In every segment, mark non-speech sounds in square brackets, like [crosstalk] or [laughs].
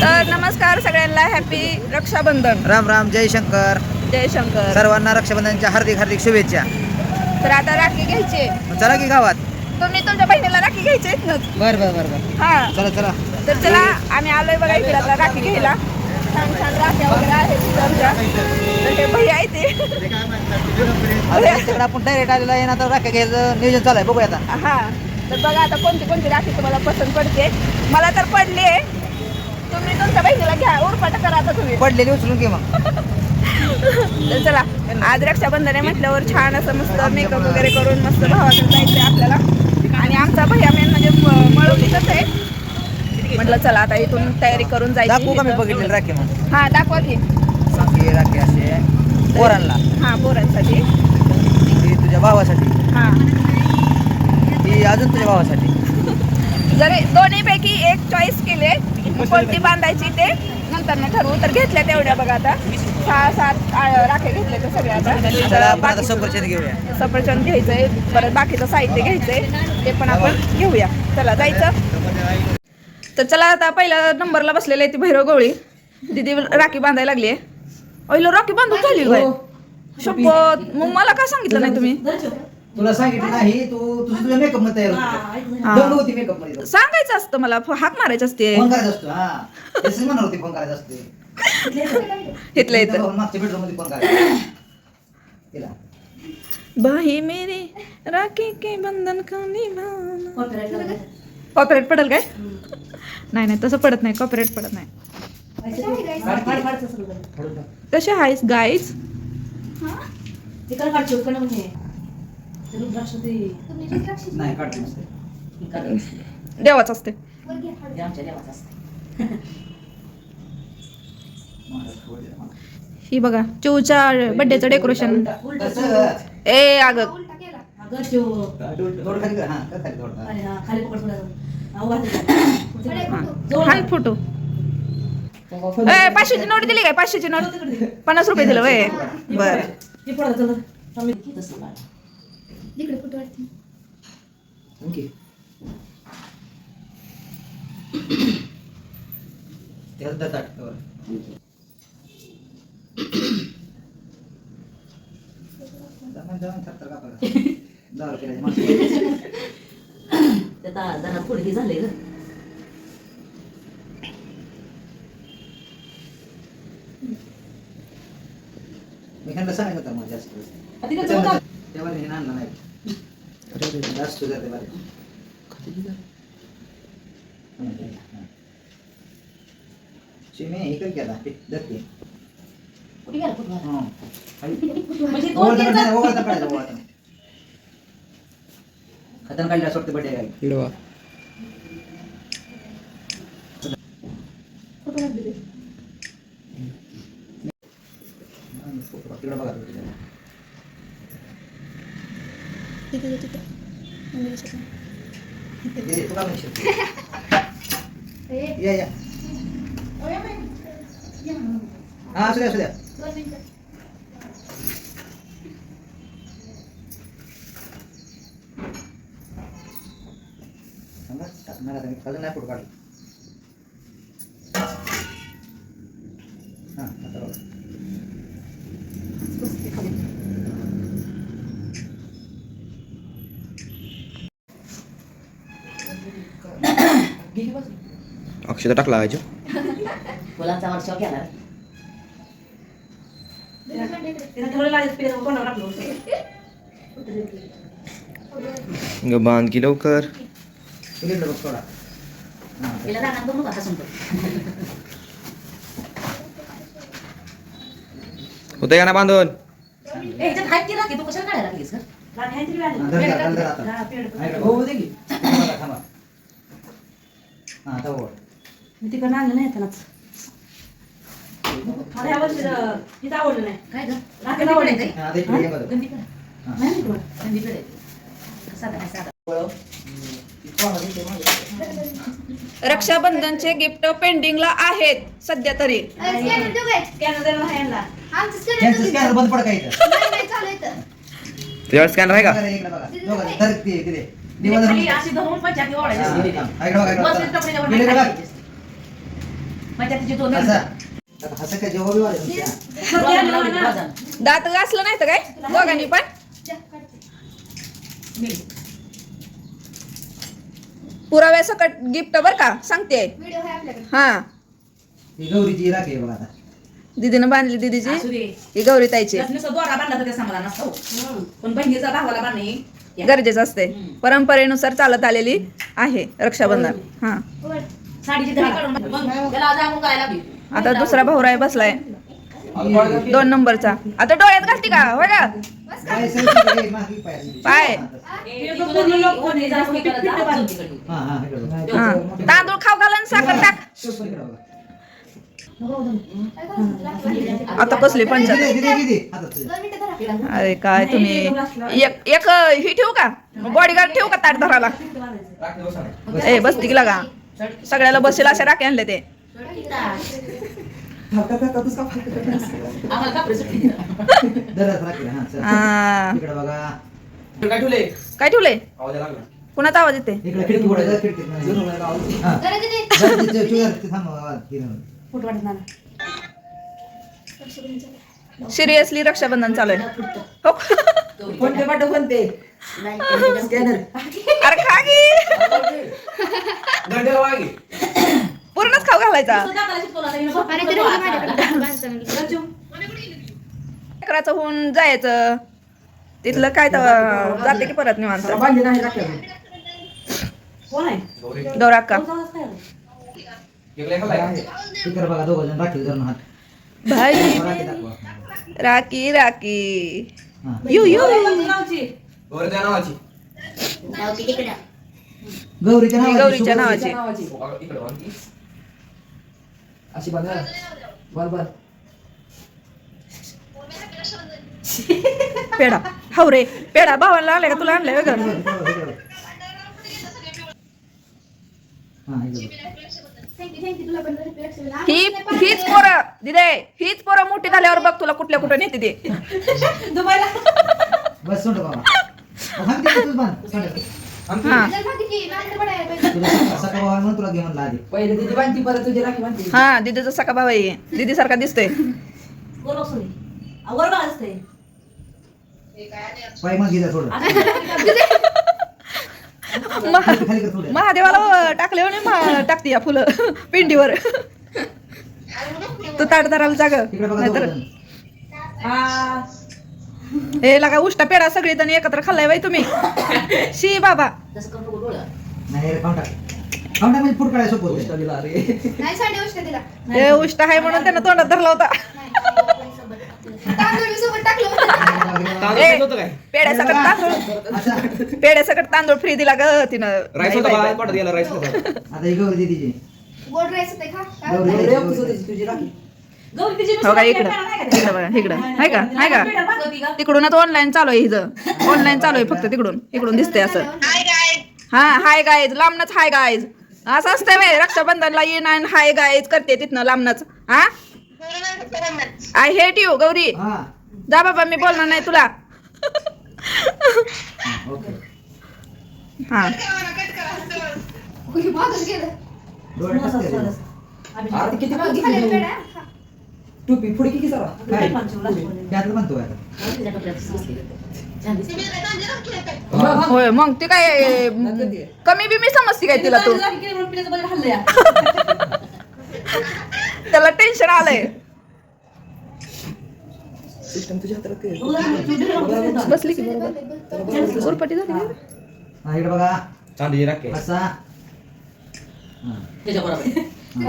तर नमस्कार सगळ्यांना हॅपी रक्षाबंधन. राम राम जय शंकर. जय शंकर. सर्वांना रक्षाबंधनच्या हार्दिक हार्दिक शुभेच्छा. तर आता राखी घ्यायची मग चला की गावात. तुम्ही तुमच्या बहिणीला राखी घ्यायची आहेत ना? बर बर बर बर. हा. चला चला. तर चला आम्ही आलोय बघा इकडे आता राखी घ्यायला. छान छान राख्या वगैरे आहेत तिथं आमच्या. तर ते भैया आहे ते. आता तिकडे आपण डायरेक्ट आलेला आहे ना आता राख्या घ्यायचं नियोजन चालू आहे. बघूया आता. हा. तर बघा आता कोणती कोणती राखी तुम्हाला पसंत पडते. मला तर पडली आहे. तुम्ही तुमच्या बहिणीला घ्या उरपाट करा आता तुम्ही. पडलेली उचलून घे मग. [laughs] तर चला आज रक्षाबंधन आहे म्हटल्यावर छान असं मस्त मेकअप वगैरे करून मस्त भावाकडे जायचंय आपल्याला. आणि आमचा भैया मेन म्हणजे म- मळवलीचाच आहे? म्हटलं चला आता इथून तयारी करून दाखवू का मी जायची बघितलेली? राखी मग. हा दाखवा की. ही राखी असे पोरांना हा पोरांसाठी. तुझ्या भावासाठी. हा. ही अजून तुझ्या भावासाठी. जरी दोन्ही पैकी एक चॉईस केले [laughs] कोणती बांधायची ते? नंतर न ठरवू तर घेतल्या तेवढ्या बघा आता. सहा सात आ, राख्या घेतल्या सगळ्या आता. सफरचंद घेऊया. सफरचंद घ्यायचंय परत बाकीचं साहित्य घ्यायचंय. ते पण आपण घेऊया. चला जायचं. तर चला आता पहिल्या नंबरला बसलेले आहे ती भैरव गवळी. दिदी राखी बांधायला लागली आहे. अहिलं राखी बांधून झाली काय शपथ. मग मला का सांगितलं नाही तुम्ही? तुला सांगितलं नाही तू तुझं तुझ्या मेकअपमध्ये तयार होती. हा. मेकअपमध्ये सांगायचं असतं मला फ- हाक मारायचं असते. फोन करायचा असतो हा. म्हणणार होती फोन करायचा असते. इथलं इथं जाऊन मागच्या बेडरूममध्ये फोन करायचा तिला. बाही मेरी राखी के बंधन का निभाना कॉपरेट पडेल काय? नाही नाही तसं पडत नाही कॉपरेट पडत नाही. कसे आहेस नाही नसते देवाच असते. ही बघा चिवच्या बर्थडेचं डेकोरेशन. ए अग थोडं खाली कर, हा, कर खाली थोडं. हान फोटो. ए पाचशेची नोट दिली काय? पाचशेची नोट? पन्नास रुपये दिलं वय. बर. वर. जमा, जमा, थरथर कापा. दहा रुपयाची माणसं. [laughs] जरा पुढे झाले ग मी ह्यांना सांगितलं होतं मग जास्त तिकडे जाऊ का? तेव्हा हे आणलं नाही जास्त जाते बरं चिमे इकडे गेला धरते. कुठे गेला? हं. म्हणजे काढायचं, ओवाळता. खतम काढल्या सोडते तिकडे बघा. तिकडे. हा असू द्या असू द्या टाकणार अजून नाही फोटो काढला हां आता बघा घे की बस. ठेवलं लागेल, पेरू कोणावर टाकलं होतं. ग बांध की लवकर हां तिला बघू होतं का ना बांधून हात की राखी, तू कशाला हां, हा, आता. हा. हो, हो, दे की. हां, ओढ. मी तिकडनं आणलं नाही येतानाच. मला ह्या वर्षी, अं, इथं आवडलं नाही. काय ग? राखी आवडली नाही. हां, आता इकडे ये बघा. गंदीकडे. हां. नाही, नाही इकडं. गंदीकडे. साधा आहे, साधा. रक्षाबंधनचे गिफ्ट पेंडिंगला आहेत सध्या तरी स्कॅनर द्यायला. त्यांचं स्कॅनर बंद इथं. तुझ्यावर स्कॅनर आहे का बघा, इकडे बघा. दोघं, ते, खाली. अशी धरून पंचायती ओढायची. हां, इकडे बघा, इकडे बस बघा. कपड्यावर इकडे बघा. माझ्या तिची दोन हसं. काय? जेव्हा. [laughs] [laughs] दात घासलं नाही तर काय? दोघांनी पण? पुराव्या सकट गिफ्ट बर का? सांगते. हा. ही गौरीची राखी आहे बघा आता. दीदीनं बांधली दीदीची. असू दे. ही गौरी ताईची. त्यात नुसतं दोरा बांधला तर ते समाधान असतं. पण बहिणीचा भावाला बांधणे या. गरजेचं असते. परंपरेनुसार चालत आलेली आहे रक्षाबंधन. हा. साडीची धडी काढून मग त्याला आज आंघोळ करायला लागली. आता दुसरा भाऊराय बसलाय. दोन नंबरचा. आता डोळ्यात घालती का? का? हे मागे पाय. हा हा. हा तांदूळ खाऊ घाला आणि साखर टाक. आता कसली पंचायत. अरे काय तुम्ही? एक एक ही ठेवू का? बॉडीगार्ड ठेवू का ताट धराला ए बसती की लागा. सगळ्याला बसेल असे राखे आणले ते. काय ठेवले? काय ठेवलंय आवाज लागला. कुणाचा आवाज येते. सिरियसली रक्षाबंधन चालू आहे. हो. कोणते पाठव कोणते? स्कॅनर अरे खा वागे पूर्णच खाऊ घालायचा. अकराचं होऊन जायचं. तिथलं काय तर जाते की परत निवांत? गौरा. अक्का. भाई. राखी दाखवा राकी राकी हा. You you. गावची. वर त्या नावाची. गौरीच्या नावाची गौरीच्या नावाची. अशी बघा बर बर. पेढा. हाव रे. पेढा भावाला आलाय का? तुला आणलाय वेगळं बघा. हा, इकडे बघा. ही हीच पोरं दिदे हीच पोरं मोठी झाल्यावर बघ तुला कुठल्या कुठं नेते ते [laughs] दुबईला. बस सोड बाबा. थांब तिथे तूच बांध. सोड. हा. तुला सका- सका बाबा म्हणून तुला घे म्हणलं आधी. पहिले तिची बांधती परत तुझी राखी बांधती. हा दिदीचा सका भाऊ आहे. दिदी सारखा दिसतोय. असते. मग घे जा थोडं [laughs] महा- महादेवाला टाकले म्हणे टाकते या फुलं पिंडीवर तू ताट धरायला जाग इकडे बघा नाहीतर. हा. लागा उष्टा पेढा सगळी जण एकत्र खाल्लाय बाई तुम्ही शी बाबा तसं करू नको डोळं. नाही रे खाऊन टाक खाऊन टाक म्हणजे काढायला सोपं होतं. हे उष्टा आहे म्हणून त्यानं तोंडात धरला होता ए, होतं काय? पेड्यासकट तांदूळ. पेड्यासकट तांदूळ फ्री दिला ग तिनं. राईस होता बाळा बाई. पाठवत गेला राईस होता. आता ही गौरी दिदीची. गौरी रे दिदीची, कसं गौरी त्याची तुझी राखी. गौरी तिची हो का नुसती इकडं. पेढा नाही का इकडं बघा इकडं. हाय का? हाय का? पेढा पाठवती का? तिकडूनच ऑनलाईन चालू आहे हिचं. ऑनलाईन चालू आहे फक्त तिकडून. इकडून दिसतंय असं. हा हाय गायज लांबनच हाय गायज असं असतंय बाई. रक्षाबंधनला येईन आणि हाय गायज करते तिथनं लांबनच. हा? I hate you Gauri. हा. जा बाबा मी बोलणार नाही तुला. हा, टोपी पुढे किती सरा. त्यातलं म्हणतो. होय मग ते काय कमी बी मी समजते काय तिला तू. [laughs] त्याला टेन्शन आलंय. सिस्टम तुझ्या हातात बसली की बरोबर. झाली? हा इकडे बघा. चांदीची राखे असा.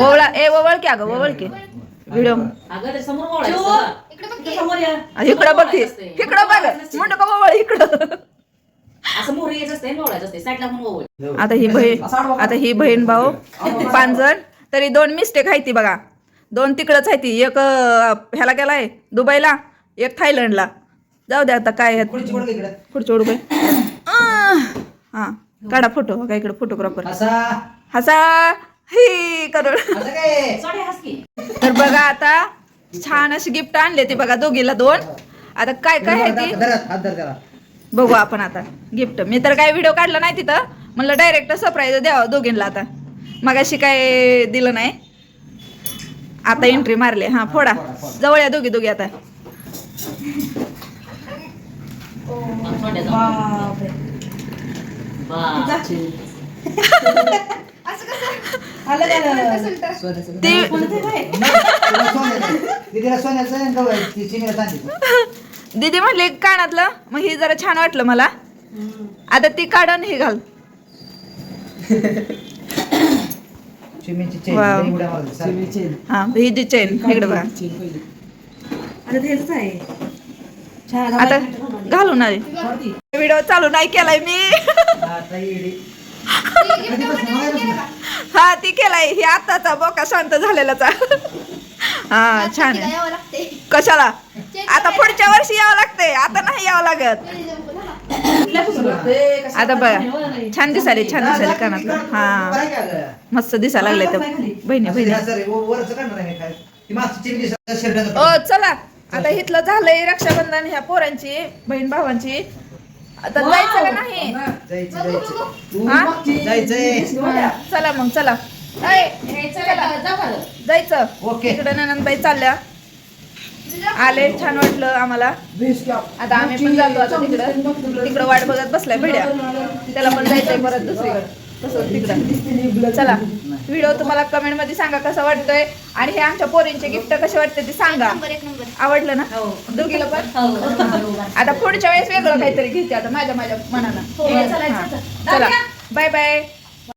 ओवळा ए ओवळ की अगं ओवळ की. व्हिडिओ. इकडं बघ बघ म्हणतो का इकडं आता ही बहीण आता ही बहीण भाऊ पाच जण तरी दोन मिस्टेक आहे ती बघा. दोन तिकडच आहे ती. एक ह्याला गेलाय दुबईला. एक थायलंडला. जाऊ द्या आता काय आहे. पुढची बोल इकडे. पुढचं उडू हा काढा फोटो का इकडे फोटोग्राफर. हसा. ही करून असं काय? सॉरी हस की तर बघा आता छान अशी गिफ्ट आणले ती बघा दोघीला दोन. आता काय काय आहे ती? बघू आपण आता गिफ्ट. मी तर काय व्हिडिओ काढला नाही तिथं. म्हणलं डायरेक्ट सरप्राईज द्यावं दोघींना आता. मगाशी काय दिलं नाही. आता एंट्री मारली. हा फोडा. जवळ या दोघी दोघी आता. [laughs] आलं. दीदीला सोन्याचं. दीदी म्हणले कानातलं. मग हे जरा छान वाटलं मला. आता ती काढून हे घाल. चिमीची चेन. हा ही जी चेन इकडे बघा. आता ते ह्याचंच आहे. छान आता घालून आली. व्हिडिओ चालू नाही केलाय मी. हा ती केलाय. ही आताचा बोका शांत झालेलाचा. हा छान कशाला? आता पुढच्या वर्षी यावं लागतंय. आता नाही यावं लागत. आता बघा? छान दिसाले छान दिसाले कानातलं. हा? मस्त दिसायला लागले तर. बहिणी बहिणी. ओ चला. आता इथलं झालंय रक्षाबंधन ह्या पोरांची बहीण भावांची. आता जायचं का नाही? हा? जायचंय. चला मग चला. ऐ, जायचं. ओके. इकडे ननंदबाई चालल्या. आले छान वाटलं आम्हाला. आता आम्ही पण जातो आता तिकडं. तिकडं वाट बघत बसलाय भिड्या. त्याला पण जायचंय परत दुसरीकडे. तिकडं. चला व्हिडिओ तुम्हाला कमेंटमध्ये सांगा कसा वाटतोय आणि हे आमच्या पोरींचे गिफ्ट कसे वाटते ते सांगा. आवडलं ना? दोघीला पण? आता पुढच्या वेळेस वेगळं काहीतरी घेते आता माझ्या माझ्या मनानं. हो, हा. चला. Bye bye.